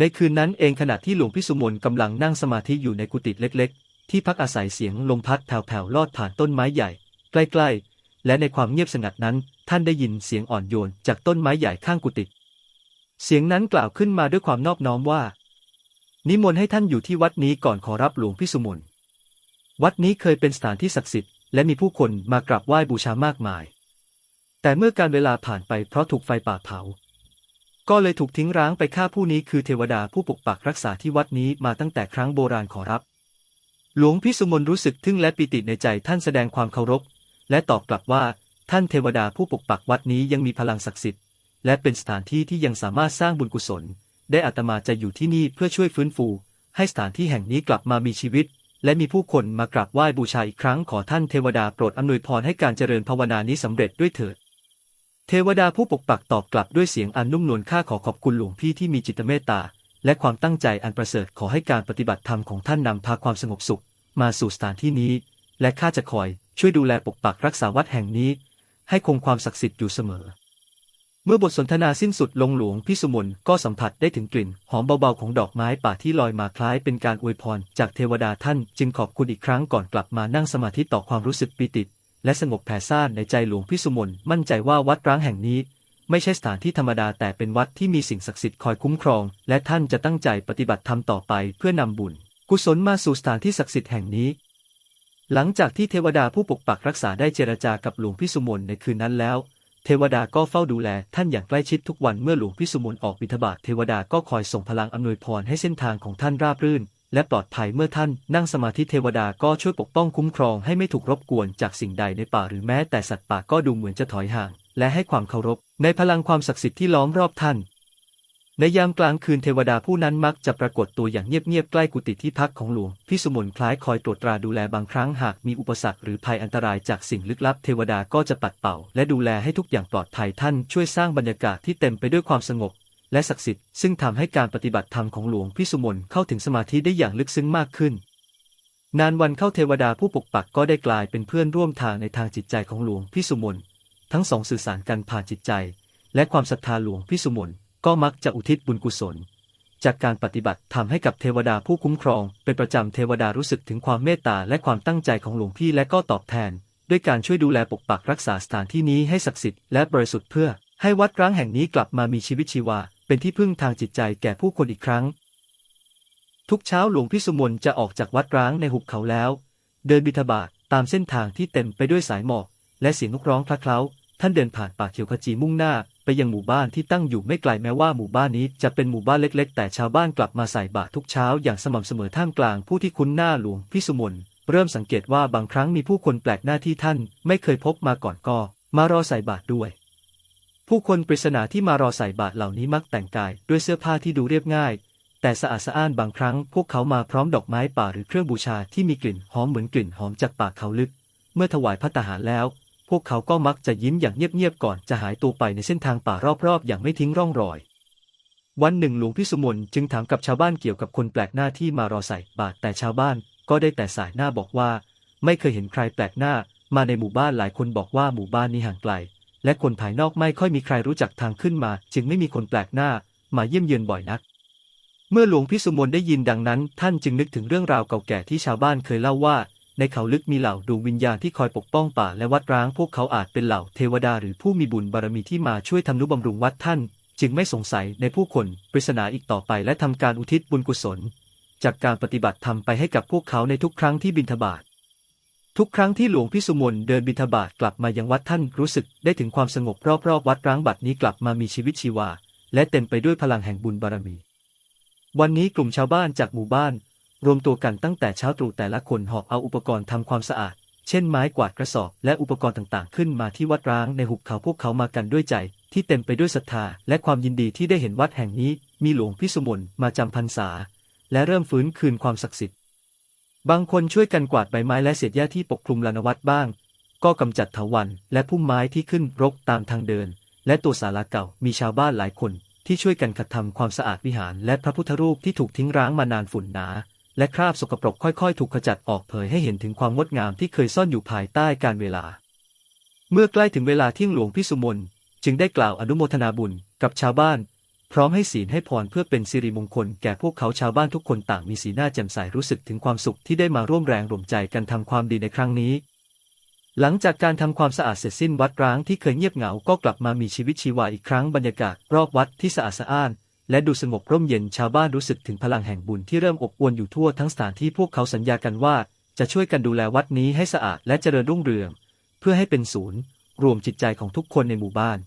ในคืนนั้นเองขณะที่หลวงพิสุมนกำลังนั่งสมาธิอยู่ในกุฏิเล็ก ๆ ที่พักอาศัยเสียงลมพัดแผ่วๆลอดผ่านต้นไม้ใหญ่ ใกล้ ๆ และในความเงียบสงัดนั้น ท่านได้ยินเสียงอ่อนโยนจากต้นไม้ใหญ่ข้างกุฏิเสียงนั้นกล่าวขึ้นมาด้วยความนอบน้อมว่า นิมนต์ให้ท่านอยู่ที่วัดนี้ก่อนขอรับหลวงพิสุมนวัดนี้เคยเป็นสถานที่ศักดิ์สิทธิ์และมีผู้คนมากราบไหว้บูชามากมาย แต่เมื่อการเวลาผ่านไปเพราะถูกไฟป่าเผา ก็เลยถูกทิ้งร้างไปฆ่าผู้นี้คือเทวดาผู้ปกปักรักษาที่วัดนี้มาตั้งแต่ครั้งโบราณขอรับ หลวงพิสุมนรู้สึกทึ่งและปิติในใจท่านแสดงความเคารพ และตอบกลับว่า ท่านเทวดาผู้ปกปักวัดนี้ยังมีพลังศักดิ์สิทธิ์ และเป็นสถานที่ที่ยังสามารถสร้างบุญกุศล ได้อาตมาจะอยู่ที่นี่เพื่อช่วยฟื้นฟู ให้สถานที่แห่งนี้กลับมามีชีวิต และมีผู้คนมากราบไหว้บูชาอีกครั้งขอท่านเทวดาโปรดอำนวยพรให้การเจริญภาวนานี้สำเร็จด้วยเถิด เทวดาผู้ปกปักตอบกลับด้วยเสียงอันนุ่มนวลข้าขอขอบคุณหลวงพี่ที่มีจิตเมตตา และความตั้งใจอันประเสริฐขอให้การปฏิบัติธรรมของท่านนำพาความสงบสุข มาสู่สถานที่นี้ และข้าจะคอย ช่วยดูแลปกปักรักษาวัดแห่งนี้ ให้คงความศักดิ์สิทธิ์อยู่เสมอ เมื่อบทสนทนาสิ้นสุดลงหลวงพิสุมนก็สัมผัสได้ถึงกลิ่น หอมเบาๆของดอกไม้ป่าที่ลอยมาคล้ายเป็นการอวยพร จากเทวดาท่าน จึงขอบคุณอีกครั้งก่อนกลับมานั่งสมาธิต่อความรู้สึกปิติ และสงบแผ่ซ่านในใจหลวงพิสุมนมั่นใจว่าวัดร้างแห่งนี้ ไม่ใช่สถานที่ธรรมดาแต่เป็นวัดที่มีสิ่งศักดิ์สิทธิ์คอยคุ้มครอง และท่านจะตั้งใจปฏิบัติธรรมต่อไปเพื่อนำบุญ กุศลมาสู่สถานที่ศักดิ์สิทธิ์แห่งนี้ หลังจากที่เทวดาผู้ปกปักรักษาได้เจรจากับหลวงพิสุมนในคืนนั้นแล้ว เทวดาก็เฝ้าดูแลท่านอย่างใกล้ชิดทุกวันเมื่อหลวงพิสุมนออกบิณฑบาตเทวดาก็คอยส่งพลังอำนวยพรให้เส้นทางของท่านราบรื่น และปลอดภัยเมื่อท่านนั่งสมาธิเทวดาก็ช่วยปกป้องคุ้มครองให้ไม่ถูกรบกวนจากสิ่งใดในป่าหรือแม้แต่สัตว์ป่าก็ดูเหมือนจะถอยห่าง และให้ความเคารพ ในพลังความศักดิ์สิทธิ์ที่ล้อมรอบท่าน ในยามกลางคืนเทวดาผู้นั้นมักจะปรากฏตัวอย่างเงียบๆใกล้กุฏิที่พักของหลวงพิสุมนคล้ายคอยตรวจตราดูแลบางครั้งหากมีอุปสรรคหรือภัยอันตรายจากสิ่งลึกลับเทวดาก็จะปัดเป่า และดูแลให้ทุกอย่างปลอดภัยท่านช่วยสร้างบรรยากาศที่เต็มไปด้วยความสงบ และศักดิ์สิทธิ์ซึ่งทำให้การปฏิบัติธรรมของหลวงพิสุมนเข้าถึงสมาธิได้อย่างลึกซึ้งมากขึ้น นานวันเข้าเทวดาผู้ปกปักก็ได้กลายเป็นเพื่อนร่วมทางในทางจิตใจของหลวงพิสุมนทั้งสองสื่อสารกันผ่านจิตใจ และความศรัทธาหลวงพิสุมนก็มักจะอุทิศบุญกุศล จากการปฏิบัติทำให้กับเทวดาผู้คุ้มครอง เป็นประจำเทวดารู้สึกถึงความเมตตาและความตั้งใจของหลวงพี่และก็ตอบแทน ด้วยการช่วยดูแลปกปักรักษาสถานที่นี้ให้ศักดิ์สิทธิ์และบริสุทธิ์เพื่อให้วัดร้างแห่งนี้กลับมามีชีวิตชีวา เป็นที่พึ่งทางจิตใจแก่ผู้คนอีกครั้ง ทุกเช้าหลวงพี่สุมนจะออกจากวัดร้างในหุบเขาแล้ว เดินบิทบาทตามเส้นทางที่เต็มไปด้วยสายหมอก และเสียงนกร้องคลาเคล้า ท่านเดินผ่านป่าเขียวขจีมุ่งหน้า ไปยังหมู่บ้านที่ตั้งอยู่ไม่ไกลแม้ว่าหมู่บ้านนี้จะเป็นหมู่บ้านเล็ก ๆ แต่ชาวบ้านกลับมาใส่บาตรทุกเช้าอย่างสม่ำเสมอท่ามกลางผู้ที่คุ้นหน้าหลวงพี่สุมนเริ่มสังเกตว่าบางครั้งมีผู้คนแปลกหน้าที่ท่านไม่เคยพบมาก่อนก็ มารอใส่บาตรด้วย ผู้คนปริศนาที่มารอใส่บาตรเหล่านี้มักแต่งกายด้วยเสื้อผ้าที่ดูเรียบง่าย แต่สะอาดสะอ้านบางครั้ง พวกเขามาพร้อมดอกไม้ป่าหรือเครื่องบูชาที่มีกลิ่นหอมเหมือนกลิ่นหอมจากป่าเขาลึก เมื่อถวายพัตตาหารแล้ว พวกเขาก็มักจะยิ้มอย่างเงียบๆก่อนจะหายตัวไปในเส้นทางป่ารอบๆ อย่างไม่ทิ้งร่องรอย วันหนึ่งหลวงพี่สุมนจึงถามกับชาวบ้านเกี่ยวกับคนแปลกหน้าที่มารอใส่บาตรแต่ชาวบ้านก็ได้แต่สายหน้าบอกว่า ไม่เคยเห็นใครแปลกหน้า มาในหมู่บ้านหลายคนบอกว่าหมู่บ้านนี้ห่างไกล และคนภายนอกไม่ค่อยมีใครรู้จักทางขึ้นมา จึงไม่มีคนแปลกหน้า มาเยี่ยมเยือนบ่อยนัก เมื่อหลวงพิสุมนได้ยินดังนั้น ท่านจึงนึกถึงเรื่องราวเก่าแก่ที่ชาวบ้านเคยเล่าว่า ในเขาลึกมีเหล่าดวงวิญญาณที่คอยปกป้องป่าและวัดร้าง พวกเขาอาจเป็นเหล่าเทวดาหรือผู้มีบุญบารมีที่มาช่วยทำนุบำรุงวัดท่าน จึงไม่สงสัยในผู้คนปริศนาอีกต่อไป และทำการอุทิศบุญกุศล จากการปฏิบัติธรรมไปให้กับพวกเขาในทุกครั้งที่บิณฑบาต ทุกครั้งที่หลวงพิสุมนเดินบิณฑบาตกลับมายังวัดท่านรู้สึกได้ถึงความสงบรอบๆวัดร้างบัดนี้กลับมามีชีวิตชีวา และเต็มไปด้วยพลังแห่งบุญบารมี วันนี้กลุ่มชาวบ้านจากหมู่บ้าน รวมตัวกันตั้งแต่เช้าตรู่แต่ละคนหอบเอาอุปกรณ์ทำความสะอาด เช่นไม้กวาดกระสอบ และอุปกรณ์ต่างๆ ขึ้นมาที่วัดร้างในหุบเขาพวกเขามากันด้วยใจ ที่เต็มไปด้วยศรัทธา และความยินดีที่ได้เห็นวัดแห่งนี้ มีหลวงพิสุมนมาจำพรรษา และเริ่มฟื้นคืนความศักดิ์สิทธิ์ บางคนช่วยกันกวาดใบไม้และเศษหญ้าที่ปกคลุมลานวัดบ้าง ก็กำจัดเถาวัลย์และพุ่มไม้ที่ขึ้นรกตามทางเดิน และตัวศาลาเก่ามีชาวบ้านหลายคน ที่ช่วยกันขัดทำความสะอาดวิหาร และพระพุทธรูปที่ถูกทิ้งร้างมานานฝุ่นหนา และคราบสกปรกค่อยๆ ถูกขจัดออกเผยให้เห็นถึงความงดงามที่เคยซ่อนอยู่ภายใต้การเวลา เมื่อใกล้ถึงเวลาเที่ยงหลวงพิสุมนจึงได้กล่าวอนุโมทนาบุญกับชาวบ้าน พร้อมให้ศีลให้พรเพื่อเป็นสิริมงคลแก่พวกเขาชาวบ้านทุกคนต่างมีสีหน้าแจ่มใสรู้สึกถึงความสุขที่ได้มาร่วมแรงร่วมใจกันทำความดีในครั้งนี้ หลังจากการทำความสะอาดเสร็จสิ้นวัดร้างที่เคยเงียบเหงาก็กลับมามีชีวิตชีวาอีกครั้งบรรยากาศรอบวัดที่สะอาดสะอ้านและดูสงบร่มเย็นชาวบ้านรู้สึกถึงพลังแห่งบุญที่เริ่มอบอวลอยู่ทั่วทั้งสถานที่พวกเขาสัญญากันว่า จะช่วยกันดูแลวัดนี้ให้สะอาดและเจริญรุ่งเรือง เพื่อให้เป็นศูนย์ รวมจิตใจของทุกคนในหมู่บ้าน